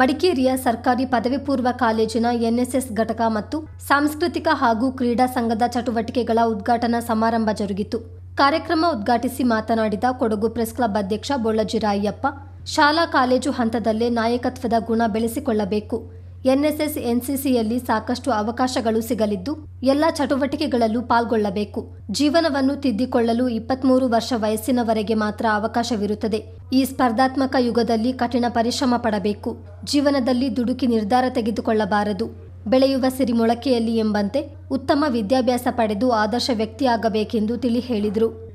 ಮಡಿಕೇರಿಯ ಸರ್ಕಾರಿ ಪದವಿ ಪೂರ್ವ ಕಾಲೇಜಿನ ಎನ್ಎಸ್ಎಸ್ ಘಟಕ ಮತ್ತು ಸಾಂಸ್ಕೃತಿಕ ಹಾಗೂ ಕ್ರೀಡಾ ಸಂಘದ ಚಟುವಟಿಕೆಗಳ ಉದ್ಘಾಟನಾ ಸಮಾರಂಭ ಜರುಗಿತು. ಕಾರ್ಯಕ್ರಮ ಉದ್ಘಾಟಿಸಿ ಮಾತನಾಡಿದ ಕೊಡಗು ಪ್ರೆಸ್ ಕ್ಲಬ್ ಅಧ್ಯಕ್ಷ ಬೊಳ್ಳಜಿರಾಯಪ್ಪ, ಶಾಲಾ ಕಾಲೇಜು ಹಂತದಲ್ಲೇ ನಾಯಕತ್ವದ ಗುಣ ಬೆಳೆಸಿಕೊಳ್ಳಬೇಕು. ಎನ್ಎಸ್ಎಸ್, ಎನ್ಸಿಸಿಯಲ್ಲಿ ಸಾಕಷ್ಟು ಅವಕಾಶಗಳು ಸಿಗಲಿದ್ದು, ಎಲ್ಲ ಚಟುವಟಿಕೆಗಳಲ್ಲೂ ಪಾಲ್ಗೊಳ್ಳಬೇಕು. ಜೀವನವನ್ನು ತಿದ್ದಿಕೊಳ್ಳಲು ಇಪ್ಪತ್ಮೂರು ವರ್ಷ ವಯಸ್ಸಿನವರೆಗೆ ಮಾತ್ರ ಅವಕಾಶವಿರುತ್ತದೆ. ಈ ಸ್ಪರ್ಧಾತ್ಮಕ ಯುಗದಲ್ಲಿ ಕಠಿಣ ಪರಿಶ್ರಮ ಪಡಬೇಕು. ಜೀವನದಲ್ಲಿ ದುಡುಕಿ ನಿರ್ಧಾರ ತೆಗೆದುಕೊಳ್ಳಬಾರದು. ಬೆಳೆಯುವ ಸಿರಿ ಮೊಳಕೆಯಲ್ಲಿ ಎಂಬಂತೆ ಉತ್ತಮ ವಿದ್ಯಾಭ್ಯಾಸ ಪಡೆದು ಆದರ್ಶ ವ್ಯಕ್ತಿಯಾಗಬೇಕೆಂದು ತಿಳಿ ಹೇಳಿದರು.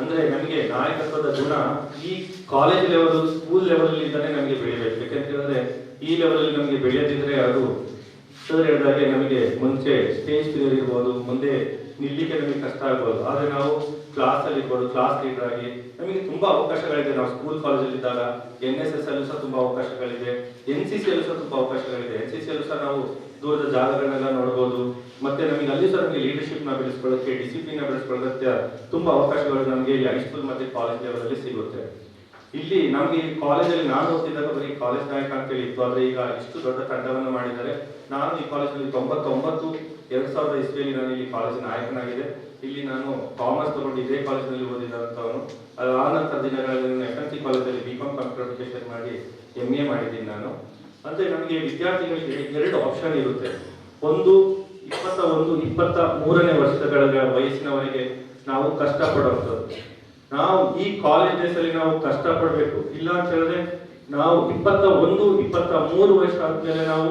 ಅಂದ್ರೆ ನಮಗೆ ನಾಯಕತ್ವದ ಗುಣ ಈ ಕಾಲೇಜ್ ಲೆವೆಲ್ ಸ್ಕೂಲ್ ಲೆವೆಲ್ ಇಂದಾನೆ ನಮಗೆ ಬೆಳಿಬೇಕು. ಯಾಕಂತ ಹೇಳಿದ್ರೆ ಈ ಲೆವೆಲ್ ನಮಗೆ ಬೆಳೆಯದಿದ್ರೆ ಅದು ಹೇಳಿದಾಗೆ ನಮಗೆ ಮುಂಚೆ ಸ್ಟೇಜ್ ಫಿಯರ್ ಇರ್ಬೋದು, ಮುಂದೆ ನಿಲ್ಲಿಕ್ಕೆ ನಮಗೆ ಕಷ್ಟ ಆಗ್ಬೋದು. ಆದರೆ ನಾವು ಕ್ಲಾಸ್ ಅಲ್ಲಿ ಇರ್ಬೋದು ಕ್ಲಾಸ್ ಲೀಡರ್ ಆಗಿ ನಮಗೆ ತುಂಬಾ ಅವಕಾಶಗಳಿದೆ. ನಾವು ಸ್ಕೂಲ್ ಕಾಲೇಜಲ್ಲಿ ಇದ್ದಾಗ ಎನ್ ಎಸ್ ಎಸ್ ಅಲ್ಲೂ ಸಹ ತುಂಬಾ ಅವಕಾಶಗಳಿದೆ. ಎನ್ ಸಿ ಸಿ ಅಲ್ಲೂ ಸಹ ತುಂಬಾ ಅವಕಾಶಗಳಿದೆ. ಎನ್ ಸಿ ಸಿ ಅಲ್ಲೂ ಸಹ ನಾವು ದೂರದ ಜಾಗಗಳನ್ನೆಲ್ಲ ನೋಡ್ಬೋದು. ಮತ್ತೆ ನಮಗೆ ಅಲ್ಲಿ ಸಹ ನಮಗೆ ಲೀಡರ್ಶಿಪ್ನ ಬೆಳೆಸ್ಕೊಳ್ಳೋಕೆ ಡಿಸಿಪ್ಲಿನ್ನ ಬೆಳೆಸ್ಕೊಳ್ಳೋದಕ್ಕೆ ತುಂಬಾ ಅವಕಾಶಗಳು ನಮಗೆ ಇಲ್ಲಿ ಹೈಸ್ಕೂಲ್ ಮತ್ತೆ ಕಾಲೇಜ್ ಲೆವೆಲ್ ಅಲ್ಲಿ ಸಿಗುತ್ತೆ. ಇಲ್ಲಿ ನಮಗೆ ಕಾಲೇಜಲ್ಲಿ ನಾನು ಓದ್ತಿದ್ದಾಗ ಬರೀ ಕಾಲೇಜ್ ನಾಯಕ ಅಂತ ಹೇಳಿ ಇತ್ತು. ಆದ್ರೆ ಈಗ ಇಷ್ಟು ದೊಡ್ಡ ತಂಡವನ್ನು ಮಾಡಿದ್ದಾರೆ. ನಾನು ಈ ಕಾಲೇಜಲ್ಲಿ ತೊಂಬತ್ತೊಂಬತ್ತು ಎರಡ್ ಸಾವಿರದ ಇಸ್ವಿಯಲ್ಲಿ ನಾನು ಇಲ್ಲಿ ಕಾಲೇಜಿನ ನಾಯಕನಾಗಿದೆ ಇಲ್ಲಿ ನಾನು ಕಾಮರ್ಸ್ ತಗೊಂಡು ಇದೇ ಕಾಲೇಜಿನಲ್ಲಿ ಓದಿದಂತವನು ಅದರ ಆ ನಂತರ ದಿನಗಳಲ್ಲಿ ನಾನು ಎಫ್ ಎಂ ಸಿ ಕಾಲೇಜಲ್ಲಿ ಬಿ ಕಾಮ್ ಕಂಪ್ಯೂಟರ್ ಮಾಡಿ ಎಂ ಎ ಮಾಡಿದ್ದೀನಿ ನಾನು. ಅಂದರೆ ನಮಗೆ ವಿದ್ಯಾರ್ಥಿಗಳಿಗೆ ಎರಡು ಆಪ್ಷನ್ ಇರುತ್ತೆ. ಒಂದು ಇಪ್ಪತ್ತ ಒಂದು, ಇಪ್ಪತ್ತ ಮೂರನೇ ವರ್ಷಗಳ ವಯಸ್ಸಿನವರೆಗೆ ನಾವು ಕಷ್ಟಪಡುವಂಥದ್ದು ನಾವು ಈ ಕಾಲೇಜ್ ಡೇಸ್ ಅಲ್ಲಿ ನಾವು ಕಷ್ಟಪಡಬೇಕು. ಇಲ್ಲ ಅಂತ ಹೇಳಿದ್ರೆ ನಾವು ಇಪ್ಪತ್ತ ಒಂದು, ಇಪ್ಪತ್ತ ಮೂರು ವರ್ಷ ಆದಮೇಲೆ ನಾವು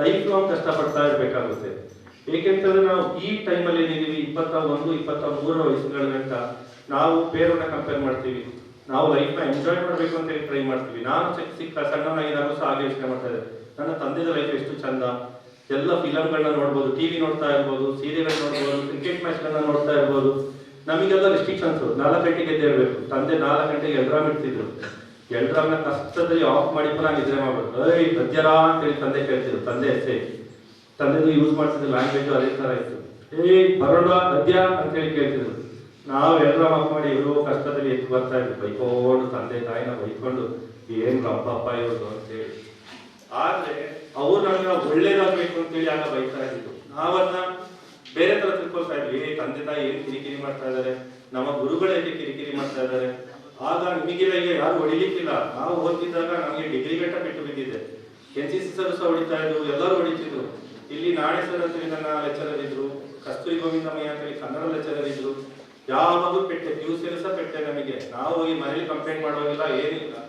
ಲೈಫ್ ಲಾಂಗ್ ಕಷ್ಟಪಡ್ತಾ ಇರ್ಬೇಕಾಗುತ್ತೆ. ಏಕೆಂತಂದ್ರೆ ನಾವು ಈ ಟೈಮಲ್ಲಿ ಏನಿದ್ದೀವಿ ಇಪ್ಪತ್ತ ಒಂದು, ಇಪ್ಪತ್ತ ಮೂರರ ವಯಸ್ಸುಗಳ ಗಂಟ ನಾವು ಪೇರನ್ನ ಕಂಪೇರ್ ಮಾಡ್ತೀವಿ. ನಾವು ಲೈಫ್ನ ಎಂಜಾಯ್ ಮಾಡಬೇಕು ಅಂತ ಹೇಳಿ ಟ್ರೈ ಮಾಡ್ತೀವಿ. ನಾನು ಚಿಕ್ಕ ಸಿಕ್ಕ ಸಣ್ಣನಾಗಿದ್ದಾಗೂ ಸಹ ಹಾಗೆ ಯೋಚನೆ ಮಾಡ್ತಾ ನನ್ನ ತಂದೆದ ಲೈಫ್ ಎಷ್ಟು ಚಂದ. ಎಲ್ಲ ಫಿಲಮ್ಗಳನ್ನ ನೋಡ್ಬೋದು ಟಿವಿ ನೋಡ್ತಾ ಇರ್ಬೋದು ಸೀರಿಯಲ್ ನೋಡ್ಬೋದು ಕ್ರಿಕೆಟ್ ಮ್ಯಾಚ್ ಗಳನ್ನ ನೋಡ್ತಾ ಇರ್ಬೋದು. ನಮಗೆಲ್ಲ ರೆಸ್ಟ್ರಿಕ್ಷನ್ಸ್ ನಾಲ್ಕು ಗಂಟೆಗೆ ಎದ್ದೇಳ್ಬೇಕು. ತಂದೆ ನಾಲ್ಕು ಗಂಟೆಗೆ ಎಲ್ರಾಮ್ ಇಡ್ತಿದ್ರು. ಎಲ್ರಾಮ್ನ ಕಷ್ಟದಲ್ಲಿ ಆಫ್ ಮಾಡಿ ಪುನಃ ನಿದ್ರೆ ಮಾಡ್ಬೇಕು ಏಯ್ ಬದ್ಯರಾ ಅಂತ ಹೇಳಿ ತಂದೆ ಕೇಳ್ತಿದ್ರು. ತಂದೆ ಹೆಸೆ ತಂದೆದು ಯೂಸ್ ಮಾಡ್ತಿದ್ದ ಲ್ಯಾಂಗ್ವೇಜ್ ಅದೇ ತರ ಇತ್ತು. ಏ, ಬರೋಣ, ಗದ್ಯ ಅಂತ ಹೇಳಿ ಕೇಳ್ತಿದ್ರು. ನಾವು ಎಲ್ರಾಮ್ ಆಫ್ ಮಾಡಿ ಇವರು ಕಷ್ಟದಲ್ಲಿ ಎದ್ದು ಬರ್ತಾ ಇದ್ವಿ. ಬೈಕೊಂಡು ತಂದೆ ತಾಯಿನ ಬೈಕೊಂಡು, ಏನ್ ಅಪ್ಪ ಇವ್ರದ್ದು ಅಂತ ಹೇಳಿ. ಆದ್ರೆ, ಅವ್ರು ನಮ್ಗೆ ಒಳ್ಳೇದಾಗ್ಬೇಕು ಅಂತೇಳಿ ಆಗ ಬೈತಾ ಇದ್ರು ನಾವನ್ನ ಬೇರೆ ತರ ತಿಳ್ಕೊಳ್ತಾ ಇದ್ವಿ. ತಂದೆ ತಾಯಿ ಏನ್ ಕಿರಿಕಿರಿ ಮಾಡ್ತಾ ಇದಾರೆ? ನಮ್ಮ ಗುರುಗಳು ಕಿರಿಕಿರಿ ಮಾಡ್ತಾ ಇದಾರೆ? ಆಗ ನಿಮಗಿಲ್ಲ ಯಾರು ಹೊಡಿಲಿಕ್ಕಿಲ್ಲ. ನಾವು ಓದ್ತಿದ್ದಾಗ ನಮಗೆ ಡಿಗ್ರಿ ಗಂಟ ಬಿಟ್ಟು ಬಿದ್ದಿದೆ. ಎನ್ ಸಿ ಸಿ ಸರ್ ಸಹ ಹೊಡಿತಾ ಇದ್ರು, ಎಲ್ಲರೂ ಹೊಡಿತಿದ್ರು. ನಾಳೆ ಅಂತೇಳಿ ನನ್ನ ಲೆಕ್ಚರರ್ ಇದ್ರು ಕಸ್ತೂರಿ ಗೋವಿಂದಮಯ್ಯ ಅಂತೇಳಿ ಕನ್ನಡ ಲೆಕ್ಚರರ್ ಇದ್ರು ಯಾವಾಗೂ ಪೆಟ್ಟೆ ಪಿ ಯು ಸಹ ಪೆಟ್ಟೆ ನಮಗೆ. ನಾವು ಹೋಗಿ ಮನೇಲಿ ಕಂಪ್ಲೇಂಟ್ ಮಾಡೋದಿಲ್ಲ ಏನಿಲ್ಲ. ಅಂತ.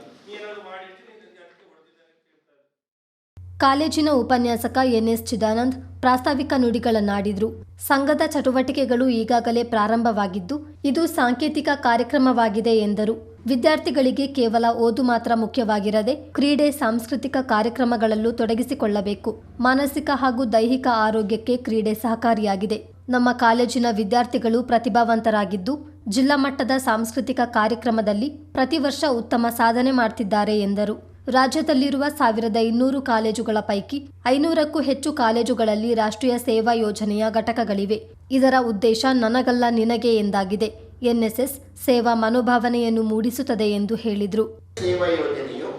ಕಾಲೇಜಿನ ಉಪನ್ಯಾಸಕ ಎನ್ ಎಸ್ ಚಿದಾನಂದ್ ಪ್ರಾಸ್ತಾವಿಕ ನುಡಿಗಳನ್ನಾಡಿದ್ರು. ಸಂಘದ ಚಟುವಟಿಕೆಗಳು ಈಗಾಗಲೇ ಪ್ರಾರಂಭವಾಗಿದ್ದು, ಇದು ಸಾಂಕೇತಿಕ ಕಾರ್ಯಕ್ರಮವಾಗಿದೆ ಎಂದರು. ವಿದ್ಯಾರ್ಥಿಗಳಿಗೆ ಕೇವಲ ಓದು ಮಾತ್ರ ಮುಖ್ಯವಾಗಿರದೆ ಕ್ರೀಡೆ, ಸಾಂಸ್ಕೃತಿಕ ಕಾರ್ಯಕ್ರಮಗಳಲ್ಲೂ ತೊಡಗಿಸಿಕೊಳ್ಳಬೇಕು. ಮಾನಸಿಕ ಹಾಗೂ ದೈಹಿಕ ಆರೋಗ್ಯಕ್ಕೆ ಕ್ರೀಡೆ ಸಹಕಾರಿಯಾಗಿದೆ. ನಮ್ಮ ಕಾಲೇಜಿನ ವಿದ್ಯಾರ್ಥಿಗಳು ಪ್ರತಿಭಾವಂತರಾಗಿದ್ದು, ಜಿಲ್ಲಾ ಮಟ್ಟದ ಸಾಂಸ್ಕೃತಿಕ ಕಾರ್ಯಕ್ರಮದಲ್ಲಿ ಪ್ರತಿ ವರ್ಷ ಉತ್ತಮ ಸಾಧನೆ ಮಾಡ್ತಿದ್ದಾರೆ ಎಂದರು. ರಾಜ್ಯದಲ್ಲಿರುವ ಸಾವಿರದ ಇನ್ನೂರು ಕಾಲೇಜುಗಳ ಪೈಕಿ ಐನೂರಕ್ಕೂ ಹೆಚ್ಚು ಕಾಲೇಜುಗಳಲ್ಲಿ ರಾಷ್ಟ್ರೀಯ ಸೇವಾ ಯೋಜನೆಯ ಘಟಕಗಳಿವೆ. ಇದರ ಉದ್ದೇಶ ನನಗಲ್ಲ ನಿನಗೆ ಎಂದಾಗಿದೆ. ಎನ್ಎಸ್ಎಸ್ ಸೇವಾ ಮನೋಭಾವನೆಯನ್ನು ಮೂಡಿಸುತ್ತದೆ ಎಂದು ಹೇಳಿದರು. ಸೇವಾ ಯೋಜನೆಯು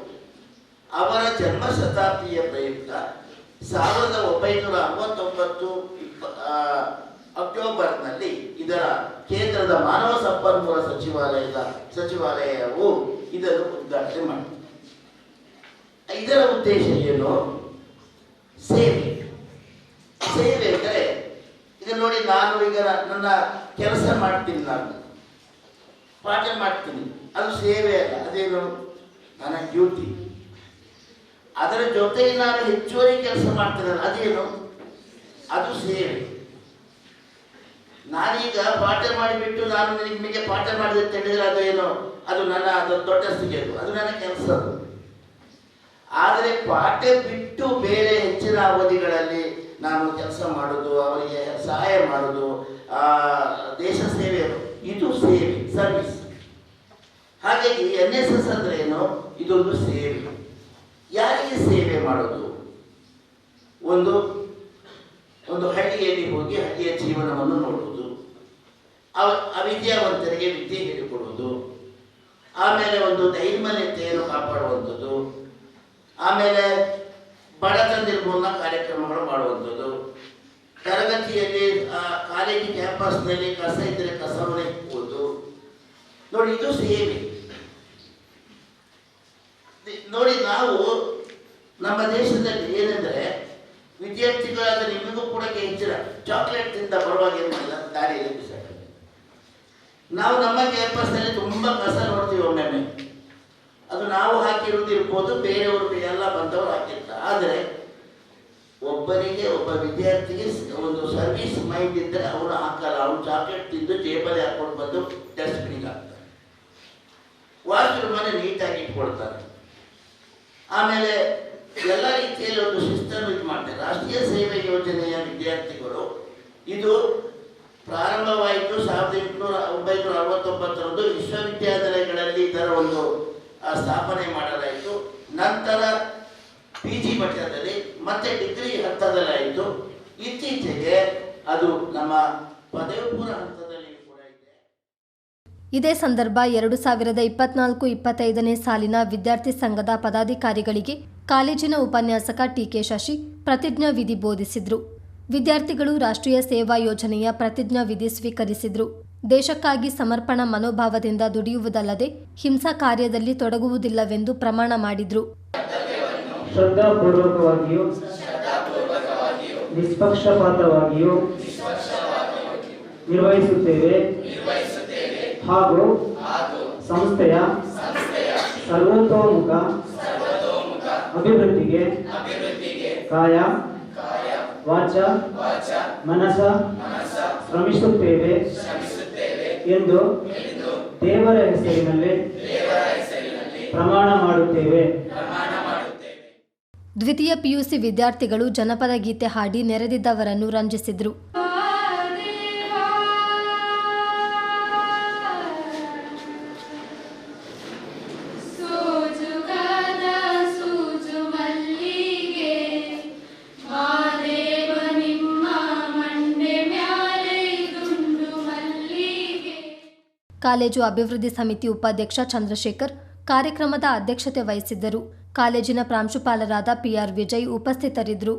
ಅವರ ಜನ್ಮ ಶತಾಬ್ದಿಯ ಪ್ರಯುಕ್ತ ಸಾವಿರದ ಒಂಬೈನೂರ ಅರವತ್ತೊಂಬತ್ತು ಅಕ್ಟೋಬರ್ನಲ್ಲಿ ಇದರ ಕೇಂದ್ರದ ಮಾನವ ಸಂಪನ್ಮೂಲ ಸಚಿವಾಲಯದ ಸಚಿವಾಲಯವು ಇದನ್ನು ಉದ್ಘಾಟನೆ ಮಾಡಿತು. ಇದರ ಉದ್ದೇಶ ಏನು? ಸೇವೆ. ಸೇವೆ ಅಂದರೆ ಈಗ ನೋಡಿ ನಾನು ಈಗ ನನ್ನ ಕೆಲಸ ಮಾಡ್ತೀನಿ ನಾನು. ಪಾಠ ಮಾಡ್ತೀನಿ. ಅದು ಸೇವೆ ಅಲ್ಲ ಅದೇನು ನನ್ನ ಡ್ಯೂಟಿ. ಅದರ ಜೊತೆಗೆ ನಾನು ಹೆಚ್ಚುವರಿ ಕೆಲಸ ಮಾಡ್ತೀನಿ ಅದೇನು? ಅದು ಸೇವೆ. ನಾನೀಗ ಪಾಠ ಮಾಡಿಬಿಟ್ಟು ನಾನು ನಿಮಗೆ ಪಾಠ ಮಾಡಿದೆ ಅಂತ ಹೇಳಿದ್ರೆ ಅದು ಏನು ಅದು ನನ್ನ, ಅದು ದೊಡ್ಡ ಅದು ಅದು ನನ್ನ ಕೆಲಸ ಅದು. ಆದರೆ ಪಾಠ ಬಿಟ್ಟು ಬೇರೆ ಹೆಚ್ಚಿನ ಅವಧಿಗಳಲ್ಲಿ ನಾನು ಕೆಲಸ ಮಾಡೋದು, ಅವರಿಗೆ ಸಹಾಯ ಮಾಡೋದು ದೇಶ ಸೇವೆ ಇದು ಸೇವೆ ಸರ್ವಿಸ್ ಹಾಗಾಗಿ ಎನ್ ಎಸ್ ಎಸ್ ಅಂದ್ರೆ ಏನು? ಇದೊಂದು ಸೇವೆ. ಯಾರಿಗೆ ಸೇವೆ ಮಾಡೋದು? ಒಂದು ಒಂದು ಹಳ್ಳಿಯಲ್ಲಿ ಹೋಗಿ ಹಳ್ಳಿಯ ಜೀವನವನ್ನು ನೋಡುವುದು. ಅವ, ಅವಿದ್ಯಾವಂತರಿಗೆ ವಿದ್ಯೆ ಹೇಳಿಕೊಡುವುದು. ಆಮೇಲೆ ಒಂದು ನೈರ್ಮಲ್ಯತೆಯನ್ನು ಕಾಪಾಡುವಂಥದ್ದು. ಆಮೇಲೆ ಬಡತನ ನಿರ್ಮೂಲನಾ ಕಾರ್ಯಕ್ರಮಗಳು ಮಾಡುವಂಥದ್ದು. ತರಗತಿಯಲ್ಲಿ ಕಾಲೇಜು ಕ್ಯಾಂಪಸ್ನಲ್ಲಿ ಕಸ ಇದ್ದರೆ ಕಸವನ್ನು ಇಕ್ಕುವುದು ನೋಡಿ, ಇದು ಸೇವೆ ನೋಡಿ, ನಾವು ನಮ್ಮ ದೇಶದಲ್ಲಿ ಏನಂದ್ರೆ, ವಿದ್ಯಾರ್ಥಿಗಳಾದ ನಿಮಗೂ ಕೂಡ ಹೆಚ್ಚಿನ ಚಾಕ್ಲೇಟ್ ತಿಂದ ಬರುವಾಗ ಏನು ನಾವು ನಮ್ಮ ಕ್ಯಾಂಪಸ್ನಲ್ಲಿ ತುಂಬ ಕಸ ನೋಡ್ತೀವಿ ಒಮ್ಮೆ ಅದು ನಾವು ಹಾಕಿರೋದು ಇರ್ಬೋದು ಬೇರೆಯವರು ಎಲ್ಲ ಬಂದವರು ಹಾಕಿರ್ತಾರೆ. ಆದರೆ ಒಬ್ಬನಿಗೆ ಒಬ್ಬ ವಿದ್ಯಾರ್ಥಿಗೆ ಒಂದು ಸರ್ವಿಸ್ ಮೈಂಡ್ ಇದ್ದರೆ ಅವನು ಹಾಕಲ್ಲ ಅವನು ಚಾಕ್ಲೇಟ್ ತಿಂದು ಟೇಬಲ್ ಹಾಕೊಂಡು ಬಂದು ಡಸ್ಟ್ಬಿನ್ಗೆ ಹಾಕ್ತಾರೆ. ಮನೆ ನೀಟಾಗಿ ಇಟ್ಕೊಳ್ತಾರೆ. ಆಮೇಲೆ ಎಲ್ಲ ರೀತಿಯಲ್ಲಿ ಒಂದು ಶಿಸ್ತನ್ನು ಇದು ಮಾಡ್ತಾರೆ. ರಾಷ್ಟ್ರೀಯ ಸೇವೆ ಯೋಜನೆಯ ವಿದ್ಯಾರ್ಥಿಗಳು, ಇದು ಪ್ರಾರಂಭವಾಯಿತು ಸಾವಿರದ ಎಂಟುನೂರ ಒಂಬೈನೂರ ಅರವತ್ತೊಂಬತ್ತರಂದು ವಿಶ್ವವಿದ್ಯಾನಿಲಯಗಳಲ್ಲಿ ಇದರ ಒಂದು ಸ್ಥಾಪನೆ ಮಾಡಲಾಯಿತು. ನಂತರ ಪಿ ಜಿ ಮಟ್ಟದಲ್ಲಿ ಮತ್ತೆ ಡಿಗ್ರಿ ಹಂತದಲ್ಲಾಯಿತು ಇತ್ತೀಚೆಗೆ ಅದು ನಮ್ಮ ಪದವಿ ಪೂರ್ವ ಹಂತದಲ್ಲಿ ಇದೇ ಸಂದರ್ಭ ಎರಡು ಸಾವಿರದ ಇಪ್ಪತ್ನಾಲ್ಕು ಇಪ್ಪತ್ತೈದನೇ ಸಾಲಿನ ವಿದ್ಯಾರ್ಥಿ ಸಂಘದ ಪದಾಧಿಕಾರಿಗಳಿಗೆ ಕಾಲೇಜಿನ ಉಪನ್ಯಾಸಕ ಟಿಕೆ ಶಶಿ ಪ್ರತಿಜ್ಞಾ ವಿಧಿ ಬೋಧಿಸಿದ್ರು. ವಿದ್ಯಾರ್ಥಿಗಳು ರಾಷ್ಟ್ರೀಯ ಸೇವಾ ಯೋಜನೆಯ ಪ್ರತಿಜ್ಞಾ ವಿಧಿ ಸ್ವೀಕರಿಸಿದ್ರು. ದೇಶಕ್ಕಾಗಿ ಸಮರ್ಪಣಾ ಮನೋಭಾವದಿಂದ ದುಡಿಯುವುದಲ್ಲದೆ ಹಿಂಸಾ ಕಾರ್ಯದಲ್ಲಿ ತೊಡಗುವುದಿಲ್ಲವೆಂದು ಪ್ರಮಾಣ ಮಾಡಿದ್ರು. ಶ್ರದ್ಧಾಪೂರ್ವಕವಾಗಿಯೂ ನಿಷ್ಪಕ್ಷಪಾತವಾಗಿಯೂ ನಿರ್ವಹಿಸುತ್ತೇವೆ. ಹಾಗೂ ಸಂಸ್ಥೆಯ ಸರ್ವತೋಮುಖ ಅಭಿವೃದ್ಧಿಗೆ ಕಾಯ ವಾಚ ಮನಸ ಶ್ರಮಿಸುತ್ತೇವೆ ಎಂದು ದೇವರ ಹೆಸರಿನಲ್ಲಿ ಪ್ರಮಾಣ ಮಾಡುತ್ತೇವೆ. ದ್ವಿತೀಯ ಪಿಯುಸಿ ವಿದ್ಯಾರ್ಥಿಗಳು ಜನಪದ ಗೀತೆ ಹಾಡಿ ನೆರೆದಿದ್ದವರನ್ನು ರಂಜಿಸಿದರು. ಕಾಲೇಜು ಅಭಿವೃದ್ಧಿ ಸಮಿತಿ ಉಪಾಧ್ಯಕ್ಷ ಚಂದ್ರಶೇಖರ್ ಕಾರ್ಯಕ್ರಮದ ಅಧ್ಯಕ್ಷತೆ ವಹಿಸಿದ್ದರು. ಕಾಲೇಜಿನ ಪ್ರಾಂಶುಪಾಲರಾದ ಪಿಆರ್ ವಿಜಯ್ ಉಪಸ್ಥಿತರಿದ್ದರು.